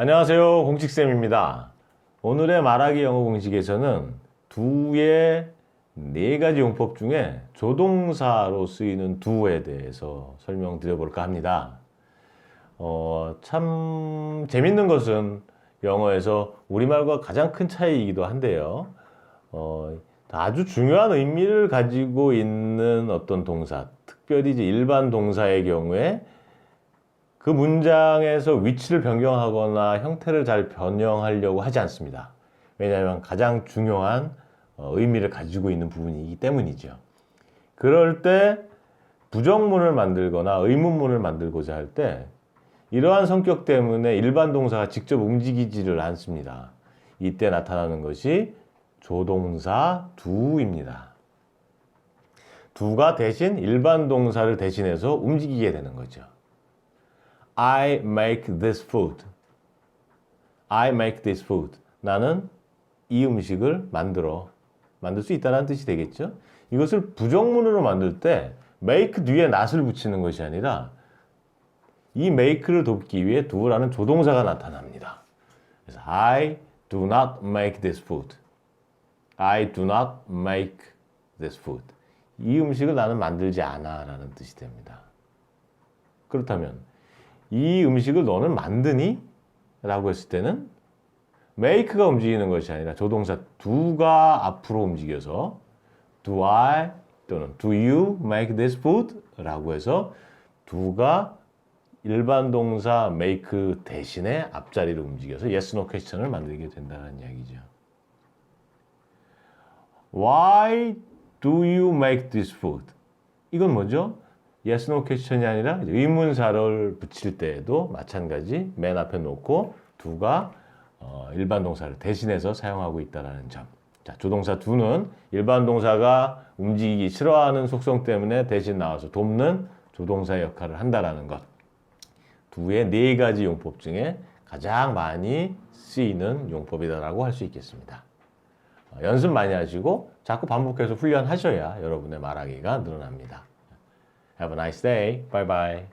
안녕하세요. 공식쌤입니다. 오늘의 말하기 영어 공식에서는 두의 네 가지 용법 중에 조동사로 쓰이는 두에 대해서 설명드려 볼까 합니다. 어, 참 재밌는 것은 영어에서 우리말과 가장 큰 차이이기도 한데요. 어, 아주 중요한 의미를 가지고 있는 어떤 동사, 특별히 이제 일반 동사의 경우에 그 문장에서 위치를 변경하거나 형태를 잘 변형하려고 하지 않습니다. 왜냐하면 가장 중요한 어, 의미를 가지고 있는 부분이기 때문이죠. 그럴 때 부정문을 만들거나 의문문을 만들고자 할 때 이러한 성격 때문에 일반 동사가 직접 움직이지를 않습니다. 이때 나타나는 것이 조동사 두입니다. 두가 대신 일반 동사를 대신해서 움직이게 되는 거죠. I make this food. I make this food. 나는 이 음식을 만들어. 만들 수 있다는 뜻이 되겠죠? 이것을 부정문으로 만들 때 make 뒤에 not을 붙이는 것이 아니라 이 make를 돕기 위해 do라는 조동사가 나타납니다. 그래서 I do not make this food. I do not make this food. 이 음식을 나는 만들지 않아 라는 뜻이 됩니다. 그렇다면 이 음식을 너는 만드니? 라고 했을 때는 make가 움직이는 것이 아니라 조동사 do가 앞으로 움직여서 do I 또는 do you make this food? 라고 해서 do가 일반 동사 make 대신에 앞자리를 움직여서 yes, no question을 만들게 된다는 이야기죠. Why do you make this food? 이건 뭐죠? Yes, no question이 아니라 의문사를 붙일 때에도 마찬가지 맨 앞에 놓고 do가 어, 일반 동사를 대신해서 사용하고 있다는 점. 자, 조동사 do는 일반 동사가 움직이기 싫어하는 속성 때문에 대신 나와서 돕는 조동사의 역할을 한다라는 것. 두의 네 가지 용법 중에 가장 많이 쓰이는 용법이다라고 할 수 있겠습니다. 어, 연습 많이 하시고 자꾸 반복해서 훈련하셔야 여러분의 말하기가 늘어납니다. Have a nice day. Bye bye.